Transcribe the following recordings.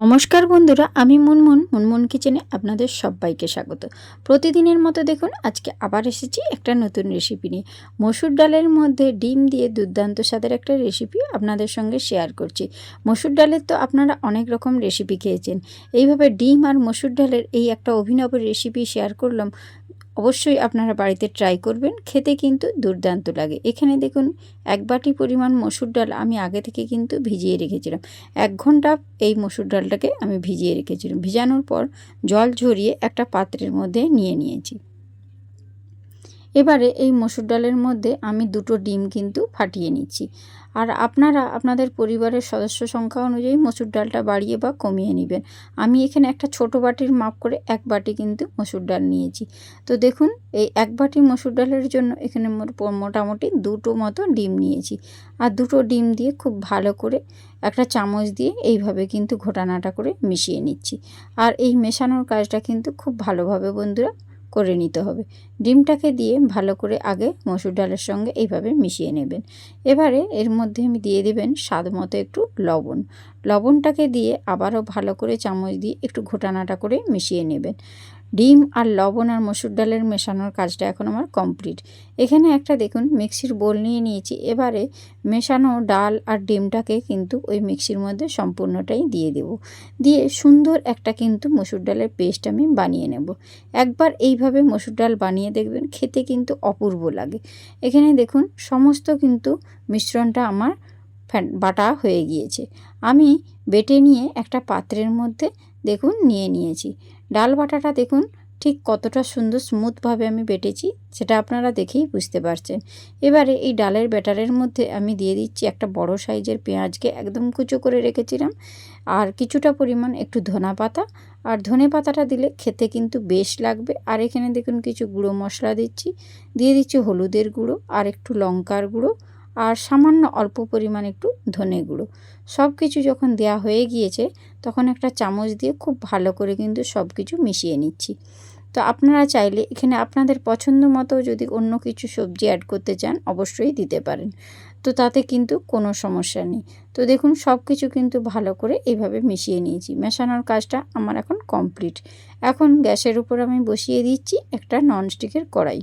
নমস্কার বন্ধুরা, আমি মুনমুন। মুনমুন কিচেনে আপনাদের সবাইকে স্বাগত। প্রতিদিনের মতো দেখুন, আজকে আবার এসেছি একটা নতুন রেসিপি নিয়ে। মসুর ডালের মধ্যে ডিম দিয়ে দুর্দান্ত স্বাদের একটা রেসিপি আপনাদের সঙ্গে শেয়ার করছি। মসুর ডালের তো আপনারা অনেক রকম রেসিপি খেয়েছেন। এইভাবে ডিম আর মসুর ডালের এই একটা অভিনব রেসিপি শেয়ার করলাম। অবশ্যই আপনারা বাড়িতে ট্রাই করবেন। খেতে কিন্তু দুর্দান্ত লাগে। এখানে দেখুন, এক বাটি পরিমাণ মসুর ডাল আমি আগে থেকে কিন্তু ভিজিয়ে রেখেছিলাম। এক ঘণ্টা এই মসুর ডালটাকে আমি ভিজিয়ে রেখেছিলাম। ভিজানোর পর জল ঝরিয়ে একটা পাত্রের মধ্যে নিয়ে নিয়েছি। এবারে এই মসুর ডালের মধ্যে আমি দুটো ডিম কিন্তু ফাটিয়ে নিচ্ছি। আর আপনারা আপনাদের পরিবারের সদস্য সংখ্যা অনুযায়ী মসুর ডালটা বাড়িয়ে বা কমিয়ে নেবেন। আমি এখানে একটা ছোট বাটির মাপ করে এক বাটি কিন্তু মসুর ডাল নিয়েছি। তো দেখুন, এই এক বাটি মসুর ডালের জন্য এখানে মোটামুটি দুটো মতো ডিম নিয়েছি। আর দুটো ডিম দিয়ে খুব ভালো করে একটা চামচ দিয়ে এইভাবে কিন্তু ঘোটানাটা করে মিশিয়ে নিচ্ছি। আর এই মেশানোর কাজটা কিন্তু খুব ভালোভাবে বন্ধুরা করে নিতে হবে। ডিমটাকে দিয়ে ভালো করে আগে মসুর ডালের সঙ্গে এইভাবে মিশিয়ে নেবেন। এবারে এর মধ্যে আমি দিয়ে দেবেন স্বাদ মতো একটু লবণ। লবণটাকে দিয়ে আবারও ভালো করে চামচ দিয়ে একটু ঘোটানাটা করে মিশিয়ে নেবেন। ডিম আর লবণ আর মসুর ডালের মেশানোর কাজটা এখন আমার কমপ্লিট। এখানে একটা দেখুন, মিক্সির বোল নিয়ে নিয়েছি। এবারে মেশানো ডাল আর ডিমটাকে কিন্তু ওই মিক্সির মধ্যে সম্পূর্ণটাই দিয়ে দেব। দিয়ে সুন্দর একটা কিন্তু মসুর ডালের পেস্ট আমি বানিয়ে নেব। একবার এইভাবে মসুর ডাল বানিয়ে দেখবেন, খেতে কিন্তু অপূর্ব লাগে। এখানে দেখুন, সমস্ত কিন্তু মিশ্রণটা আমার বাটা হয়ে গিয়েছে। আমি বেটে নিয়ে একটা পাত্রের মধ্যে দেখুন নিয়ে নিয়েছি। ডাল বাটাটা দেখুন ঠিক কতটা সুন্দর স্মুথভাবে আমি বেটেছি, সেটা আপনারা দেখেই বুঝতে পারছেন। এবারে এই ডালের ব্যাটারের মধ্যে আমি দিয়ে দিচ্ছি একটা বড় সাইজের পেঁয়াজকে একদম কুচো করে রেখেছিলাম, আর কিছুটা পরিমাণ একটু ধনা পাতা, আর ধনে পাতাটা দিলে খেতে কিন্তু বেশ লাগবে। আর এখানে দেখুন কিছু গুঁড়ো মশলা দিচ্ছি, দিয়ে দিচ্ছি হলুদের গুঁড়ো, আর একটু লঙ্কার গুঁড়ো, আর সামান্য অল্প পরিমাণ একটু ধনে গুঁড়ো। সব কিছু যখন দেয়া হয়ে গিয়েছে তখন একটা চামচ দিয়ে খুব ভালো করে কিন্তু সব কিছু মিশিয়ে নিচ্ছি। তো আপনারা চাইলে এখানে আপনাদের পছন্দ মতো যদি অন্য কিছু সবজি অ্যাড করতে চান, অবশ্যই দিতে পারেন। তো তাতে কিন্তু কোনো সমস্যা নেই। তো দেখুন সব কিছু কিন্তু ভালো করে এইভাবে মিশিয়ে নিয়েছি। মেশানোর কাজটা আমার এখন কমপ্লিট এখন গ্যাসের উপর আমি বসিয়ে দিচ্ছি একটা ননস্টিকের কড়াই।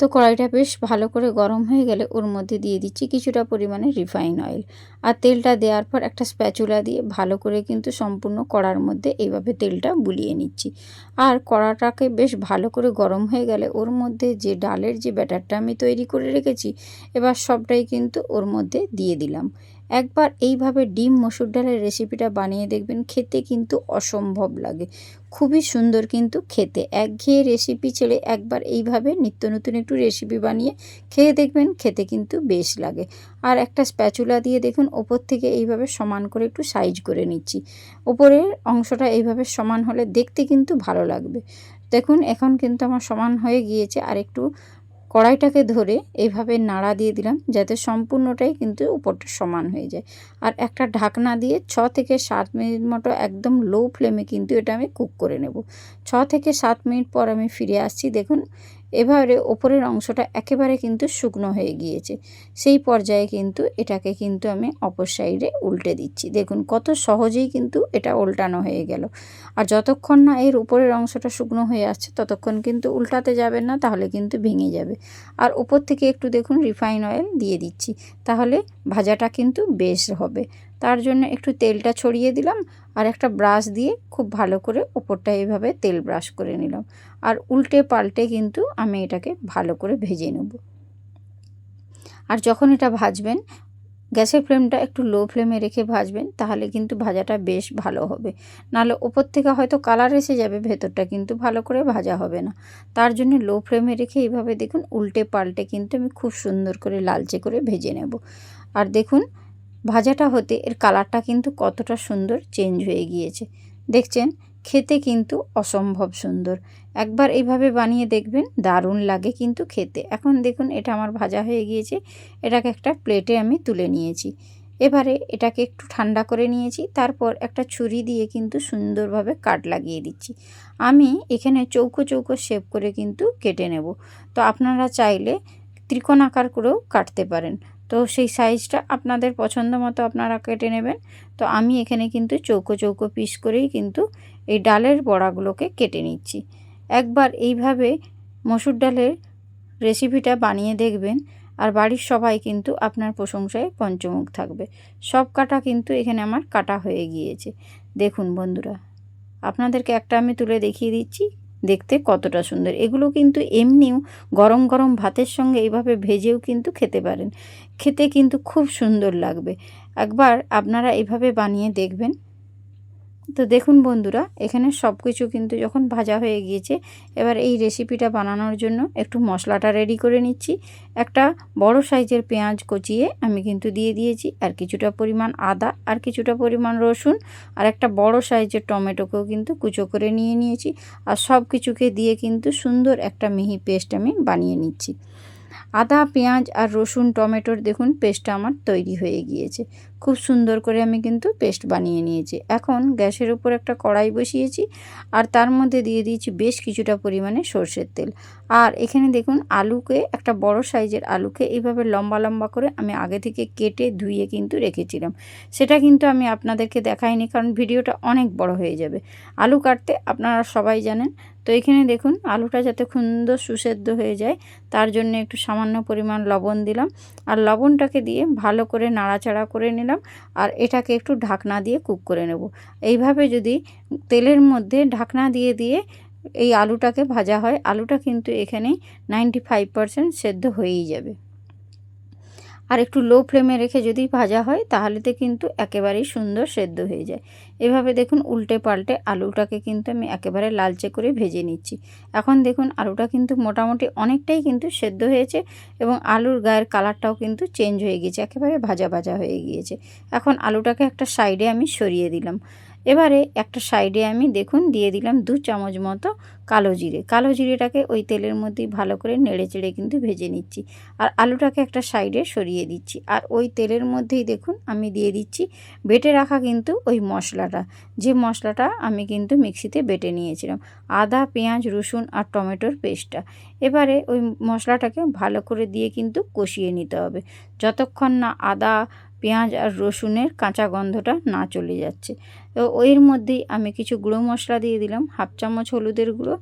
তো কড়াইটা বেশ ভালো করে গরম হয়ে গেলে ওর মধ্যে দিয়ে দিচ্ছি কিছুটা পরিমাণে রিফাইন অয়েল। আর তেলটা দেওয়ার পর একটা স্প্যাচুলা দিয়ে ভালো করে কিন্তু সম্পূর্ণ কড়ার মধ্যে এইভাবে তেলটা বুলিয়ে নিচ্ছি। আর কড়াটাকে বেশ ভালো করে গরম হয়ে গেলে ওর মধ্যে যে ডালের যে ব্যাটারটা আমি তৈরি করে রেখেছি, এবার সবটাই কিন্তু ওর মধ্যে দিয়ে দিলাম। একবার এইভাবে ডিম মসুর ডালের রেসিপিটা বানিয়ে দেখবেন, খেতে কিন্তু অসম্ভব লাগে। খুবই সুন্দর কিন্তু খেতে। একঘেয়ে রেসিপি ছেড়ে একবার এইভাবে নিত্য নতুন একটু রেসিপি বানিয়ে খেয়ে দেখবেন, খেতে কিন্তু বেশ লাগে। আর একটা স্প্যাচুলা দিয়ে দেখুন, ওপর থেকে এইভাবে সমান করে একটু সাইজ করে নিচ্ছি। ওপরের অংশটা এইভাবে সমান হলে দেখতে কিন্তু ভালো লাগবে। দেখুন, এখন কিন্তু আমার সমান হয়ে গিয়েছে। আর একটু কড়াইটাকে ধরে এভাবে নাড়া দিয়ে দিলাম যাতে সম্পূর্ণটাই কিন্তু উপরটা সমান হয়ে যায়। আর একটা ঢাকনা দিয়ে ছ থেকে সাত মিনিট মতো একদম লো ফ্লেমে কিন্তু এটা আমি কুক করে নেব। ছ থেকে সাত মিনিট পর আমি ফিরে আসছি। দেখুন এবারে ওপরের অংশটা একেবারে কিন্তু শুকনো হয়ে গিয়েছে। সেই পর্যায়ে কিন্তু এটাকে কিন্তু আমি অপর সাইডে উল্টে দিচ্ছি। দেখুন, কত সহজেই কিন্তু এটা উল্টানো হয়ে গেল। আর যতক্ষণ না এর উপরের অংশটা শুকনো হয়ে আসছে ততক্ষণ কিন্তু উল্টাতে যাবে না, তাহলে কিন্তু ভেঙে যাবে। আর উপর থেকে একটু দেখুন, রিফাইন অয়েল দিয়ে দিচ্ছি। তাহলে ভাজাটা কিন্তু বেশ হবে। তার জন্য একটু তেলটা ছড়িয়ে দিলাম আর একটা ব্রাশ দিয়ে খুব ভালো করে ওপরটা এইভাবে তেল ব্রাশ করে নিলাম। আর উল্টে পাল্টে কিন্তু আমি এটাকে ভালো করে ভেজে নেব। আর যখন এটা ভাজবেন, গ্যাসের ফ্লেমটা একটু লো ফ্লেমে রেখে ভাজবেন, তাহলে কিন্তু ভাজাটা বেশ ভালো হবে। নাহলে ওপর থেকে হয়তো কালার এসে যাবে, ভেতরটা কিন্তু ভালো করে ভাজা হবে না। তার জন্য লো ফ্লেমে রেখে এইভাবে দেখুন, উল্টে পাল্টে কিন্তু আমি খুব সুন্দর করে লালচে করে ভেজে নেব। আর দেখুন ভাজাটা হতে এর কালারটা কিন্তু কতটা সুন্দর চেঞ্জ হয়ে গিয়েছে। দেখছেন, খেতে কিন্তু অসম্ভব সুন্দর। একবার এইভাবে বানিয়ে দেখবেন, দারুণ লাগে কিন্তু খেতে। এখন দেখুন, এটা আমার ভাজা হয়ে গিয়েছে, এটাকে একটা প্লেটে আমি তুলে নিয়েছি। এবারে এটাকে একটু ঠান্ডা করে নিয়েছি, তারপর একটা ছুরি দিয়ে কিন্তু সুন্দরভাবে কাট লাগিয়ে দিচ্ছি। আমি এখানে চৌকো চৌকো শেপ করে কিন্তু কেটে নেব। তো আপনারা চাইলে ত্রিকোণ আকার করেও কাটতে পারেন। তো সেই সাইজটা আপনাদের পছন্দ মতো আপনারা কেটে নেবেন। তো আমি এখানে কিন্তু চৌকো চৌকো পিস করেই কিন্তু এই ডালের বড়াগুলোকে কেটে নিচ্ছি। একবার এইভাবে মসুর ডালের রেসিপিটা বানিয়ে দেখবেন আর বাড়ির সবাই কিন্তু আপনার প্রশংসায় পঞ্চমুখ থাকবে। সব কাটা কিন্তু এখানে আমার কাটা হয়ে গিয়েছে। দেখুন বন্ধুরা, আপনাদেরকে একটা আমি তুলে দেখিয়ে দিচ্ছি। দেখতে কতটা সুন্দর। এগুলো কিন্তু এমনিও গরম গরম ভাতের সঙ্গে এইভাবে ভেজেও কিন্তু খেতে পারেন। খেতে কিন্তু খুব সুন্দর লাগবে। একবার আপনারা এভাবে বানিয়ে দেখবেন। তো দেখুন বন্ধুরা, এখানে সব কিছু কিন্তু যখন ভাজা হয়ে গিয়েছে, এবার এই রেসিপিটা বানানোর জন্য একটু মশলাটা রেডি করে নিচ্ছি। একটা বড় সাইজের পেঁয়াজ কচিয়ে আমি কিন্তু দিয়ে দিয়েছি, আর কিছুটা পরিমাণ আদা, আর কিছুটা পরিমাণ রসুন, আর একটা বড় সাইজের টমেটোকেও কিন্তু কুচো করে নিয়ে নিয়েছি, আর সব কিছুকে দিয়ে কিন্তু সুন্দর একটা মিহি পেস্ট আমি বানিয়ে নিচ্ছি। আদা, পেঁয়াজ, আর রসুন, টমেটোর দেখুন পেস্টটা আমার তৈরি হয়ে গিয়েছে। খুব সুন্দর করে আমি কিন্তু পেস্ট বানিয়ে নিয়েছি। এখন গ্যাসের উপর একটা কড়াই বসিয়েছি আর তার মধ্যে দিয়ে দিয়েছি বেশ কিছুটা পরিমাণে সর্ষের তেল। আর এখানে দেখুন আলুকে, একটা বড় সাইজের আলুকে এইভাবে লম্বা লম্বা করে আমি আগে থেকে কেটে ধুয়ে কিন্তু রেখেছিলাম। সেটা কিন্তু আমি আপনাদেরকে দেখাইনি কারণ ভিডিওটা অনেক বড় হয়ে যাবে। আলু কাটতে আপনারা সবাই জানেন। তো এখানে দেখুন আলুটা যাতে সুন্দর সুসেদ্ধ হয়ে যায়, তার জন্য একটু সামান্য পরিমাণ লবণ দিলাম। আর লবণটাকে দিয়ে ভালো করে নাড়াচাড়া করে নিলাম। আর এটাকে একটু ঢাকনা দিয়ে কুক করে নেব। এইভাবে যদি তেলের মধ্যে ঢাকনা দিয়ে দিয়ে এই আলুটাকে ভাজা হয়, আলুটা কিন্তু এখানে নাইনটি ফাইভ পারসেন্ট সেদ্ধ হয়েই যাবে। আর একটু লো ফ্লেমে রেখে যদি ভাজা হয়, তাহলেতে কিন্তু একেবারেই সুন্দর সেদ্ধ হয়ে যায়। এভাবে দেখুন উল্টে পাল্টে আলুটাকে কিন্তু আমি একেবারে লালচে করে ভেজে নিচ্ছি। এখন দেখুন আলুটা কিন্তু মোটামুটি অনেকটাই কিন্তু সেদ্ধ হয়েছে এবং আলুর গায়ের কালারটাও কিন্তু চেঞ্জ হয়ে গিয়েছে, একেবারে ভাজা ভাজা হয়ে গিয়েছে। এখন আলুটাকে একটা সাইডে আমি সরিয়ে দিলাম। এবারে একটা সাইডে আমি দেখুন দিয়ে দিলাম দু চামচ মতো কালো জিরে। কালো জিরেটাকে ওই তেলের মধ্যেই ভালো করে নেড়ে চেড়ে কিন্তু ভেজে নিচ্ছি। আর আলুটাকে একটা সাইডে সরিয়ে দিচ্ছি। আর ওই তেলের মধ্যেই দেখুন আমি দিয়ে দিচ্ছি, বেটে রাখা কিন্তু ওই মশলাটা। যে মশলাটা আমি কিন্তু মিক্সিতে বেটে নিয়েছিলাম, আদা, পেঁয়াজ, রসুন আর টমেটোর পেস্টটা। এবারে ওই মশলাটাকে ভালো করে দিয়ে কিন্তু কষিয়ে নিতে হবে, যতক্ষণ না আদা, পেঁয়াজ আর রসুনের কাঁচা গন্ধটা না চলে যাচ্ছে। তো ওইর মধ্যেই আমি কিছু গুঁড়ো মশলা দিয়ে দিলাম, হাফ চামচ হলুদের গুঁড়ো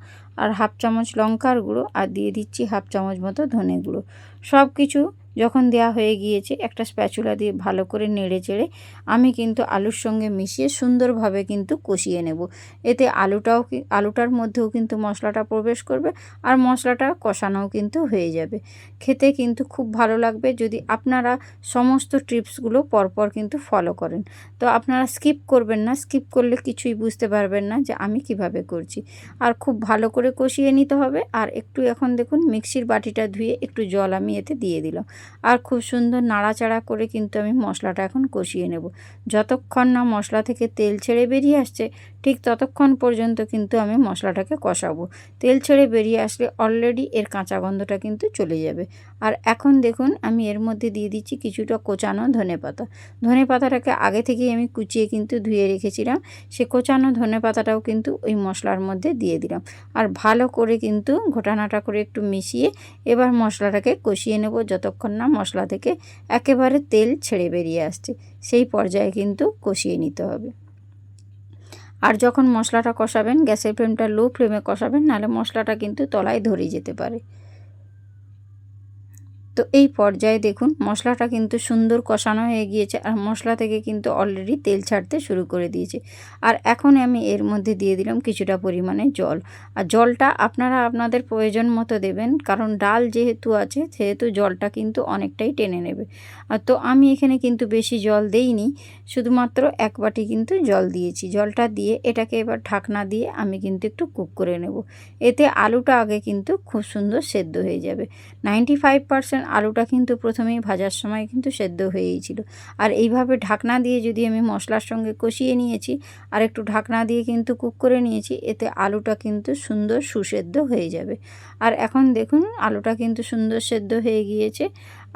আর হাফ চামচ লঙ্কার গুঁড়ো, আর দিয়ে দিচ্ছি হাফ চামচ মতো ধনে গুঁড়ো। সব কিছু যখন দেওয়া হয়ে গিয়েছে, একটা স্প্যাচুলা দিয়ে ভালো করে নেড়ে চেড়ে আমি কিন্তু আলুর সঙ্গে মিশিয়ে সুন্দরভাবে কিন্তু কষিয়ে নেব। এতে আলুটাও আলুটার মধ্যেও কিন্তু মশলাটা প্রবেশ করবে আর মশলাটা কষানোও কিন্তু হয়ে যাবে। খেতে কিন্তু খুব ভালো লাগবে। যদি আপনারা সমস্ত টিপসগুলো পরপর কিন্তু ফলো করেন। তো আপনারা স্কিপ করবেন না, স্কিপ করলে কিছুই বুঝতে পারবেন না যে আমি কীভাবে করছি। আর খুব ভালো করে কষিয়ে নিতে হবে। আর একটু এখন দেখুন, মিক্সির বাটিটা ধুয়ে একটু জল আমি এতে দিয়ে দিলাম। আর খুব সুন্দর নাড়াচাড়া করে কিন্তু আমি মশলাটা এখন কষিয়ে নেব। যতক্ষণ না মশলা থেকে তেল ছেড়ে বেরিয়ে আসছে ঠিক ততক্ষণ পর্যন্ত কিন্তু আমি মশলাটাকে কষাবো। তেল ছেড়ে বেরিয়ে আসলে অলরেডি এর কাঁচা গন্ধটা কিন্তু চলে যাবে। আর এখন দেখুন, আমি এর মধ্যে দিয়ে দিচ্ছি কিছুটা কোচানো ধনে পাতা। ধনে পাতাটাকে আগে থেকেই আমি কুচিয়ে কিন্তু ধুয়ে রেখেছিলাম। সে কোচানো ধনে পাতাটাও কিন্তু ওই মশলার মধ্যে দিয়ে দিলাম। আর ভালো করে কিন্তু ঘোটানাটা করে একটু মিশিয়ে এবার মশলাটাকে কষিয়ে নেব যতক্ষণ না মশলা থেকে একেবারে তেল ছেড়ে বেরিয়ে আসছে। সেই পর্যায়ে কিন্তু কষিয়ে নিতে হবে। আর যখন মশলাটা কষাবেন, গ্যাসের ফ্লেমটা লো ফ্লেমে কষাবেন, নাহলে মশলাটা কিন্তু তলায় ধরে যেতে পারে। তো এই পর্যায়ে দেখুন, মশলাটা কিন্তু সুন্দর কষানো হয়ে গিয়েছে আর মশলা থেকে কিন্তু অলরেডি তেল ছাড়তে শুরু করে দিয়েছে। আর এখন আমি এর মধ্যে দিয়ে দিলাম কিছুটা পরিমাণে জল। আর জলটা আপনারা আপনাদের প্রয়োজন মতো দেবেন, কারণ ডাল যেহেতু আছে, সেহেতু জলটা কিন্তু অনেকটাই টেনে নেবে। আর তো আমি এখানে কিন্তু বেশি জল দেইনি, শুধুমাত্র এক বাটি কিন্তু জল দিয়েছি। জলটা দিয়ে এটাকে এবার ঢাকনা দিয়ে আমি কিন্তু একটু কুক করে নেব। এতে আলুটা আগে কিন্তু খুব সুন্দর সেদ্ধ হয়ে যাবে। নাইনটি ফাইভ আলুটা কিন্তু প্রথমেই ভাজার সময় কিন্তু সেদ্ধ হয়েই ছিল। আর এইভাবে ঢাকনা দিয়ে যদি আমি মশলার সঙ্গে কষিয়ে নিয়েছি, আর একটু ঢাকনা দিয়ে কিন্তু কুক করে নিয়েছি, এতে আলুটা কিন্তু সুন্দর সুসেদ্ধ হয়ে যাবে। আর এখন দেখুন, আলুটা কিন্তু সুন্দর সেদ্ধ হয়ে গিয়েছে,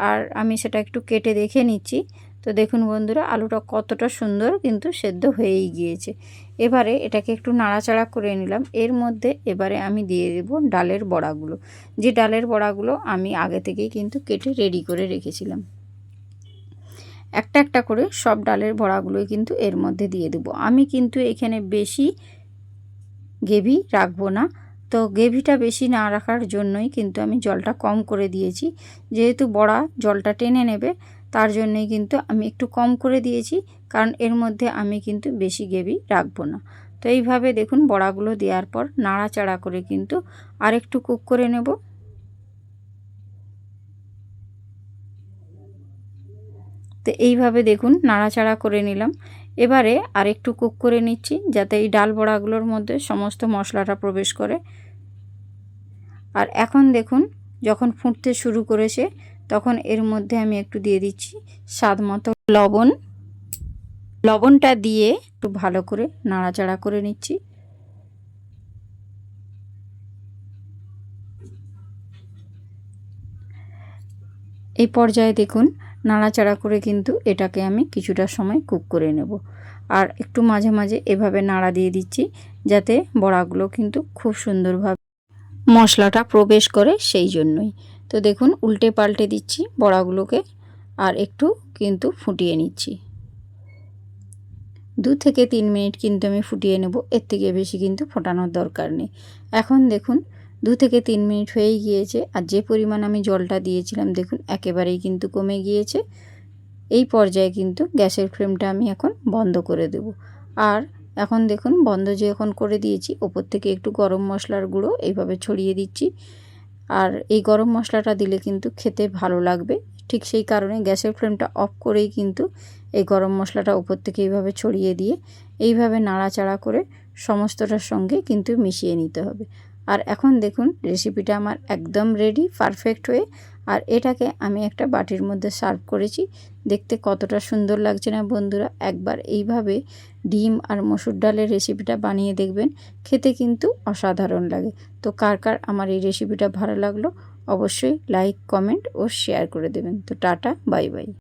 আর আমি সেটা একটু কেটে দেখে নিচ্ছি। তো দেখুন বন্ধুরা, আলুটা কতটা সুন্দর কিন্তু সেদ্ধ হয়েই গিয়েছে। এবারে এটাকে একটু নাড়াচাড়া করে নিলাম। এর মধ্যে এবারে আমি দিয়ে দেব ডালের বড়াগুলো। যে ডালের বড়াগুলো আমি আগে থেকেই কিন্তু কেটে রেডি করে রেখেছিলাম। একটা একটা করে সব ডালের বড়াগুলোই কিন্তু এর মধ্যে দিয়ে দেবো। আমি কিন্তু এখানে বেশি গেভি রাখব না। তো গ্রেভিটা বেশি না রাখার জন্যই কিন্তু আমি জলটা কম করে দিয়েছি। যেহেতু বড়া জলটা টেনে নেবে, তার জন্যই কিন্তু আমি একটু কম করে দিয়েছি। কারণ এর মধ্যে আমি কিন্তু বেশি গ্রেভি রাখব না। তো এইভাবে দেখুন বড়াগুলো দেওয়ার পর নাড়াচাড়া করে কিন্তু আরেকটু কুক করে নেব। তো এইভাবে দেখুন নাড়াচাড়া করে নিলাম। এবারে আরেকটু কুক করে নিচ্ছি যাতে এই ডাল বড়াগুলোর মধ্যে সমস্ত মশলাটা প্রবেশ করে। আর এখন দেখুন যখন ফুটতে শুরু করেছে তখন এর মধ্যে আমি একটু দিয়ে দিচ্ছি স্বাদ মতো লবণ। লবণটা দিয়ে একটু ভালো করে নাড়াচাড়া করে নিচ্ছি। এই পর্যায়ে দেখুন, নাড়াচাড়া করে কিন্তু এটাকে আমি কিছুটা সময় কুক করে নেব। আর একটু মাঝে মাঝে এভাবে নাড়া দিয়ে দিচ্ছি যাতে বড়াগুলো কিন্তু খুব সুন্দরভাবে মশলাটা প্রবেশ করে সেই জন্যই। তো দেখুন, উল্টে পাল্টে দিচ্ছি বড়াগুলোকে আর একটু কিন্তু ফুটিয়ে নিচ্ছি। দু থেকে তিন মিনিট কিন্তু আমি ফুটিয়ে নেব, এর থেকে বেশি কিন্তু ফোটানোর দরকার নেই। এখন দেখুন, দু থেকে তিন মিনিট হয়েই গিয়েছে আর যে পরিমাণ আমি জলটা দিয়েছিলাম, দেখুন, একেবারেই কিন্তু কমে গিয়েছে। এই পর্যায়ে কিন্তু গ্যাসের ফ্লেমটা আমি এখন বন্ধ করে দেব। আর এখন দেখুন, বন্ধ যে এখন করে দিয়েছি, ওপর থেকে একটু গরম মশলার গুঁড়ো এইভাবে ছড়িয়ে দিচ্ছি। আর এই গরম মশলাটা দিলে কিন্তু খেতে ভালো লাগবে ঠিক সেই কারণে গ্যাসের ফ্লেমটা অফ করেই কিন্তু এই গরম মশলাটা উপর থেকে এইভাবে ছড়িয়ে দিয়ে এইভাবে নাড়াচাড়া করে সমস্তটার সঙ্গে কিন্তু মিশিয়ে নিতে হবে। আর এখন দেখুন রেসিপিটা আমার একদম রেডি পারফেক্ট হয়ে আর এটাকে আমি একটা বাটির মধ্যে সার্ভ করেছি। দেখতে কতটা সুন্দর লাগছে না বন্ধুরা? একবার এইভাবে ডিম আর মসুর ডালের রেসিপিটা বানিয়ে দেখবেন। খেতে কিন্তু অসাধারণ লাগে। তো কার কার আমার এই রেসিপিটা ভালো লাগল অবশ্যই লাইক কমেন্ট ও শেয়ার করে দেবেন। তো টাটা বাই বাই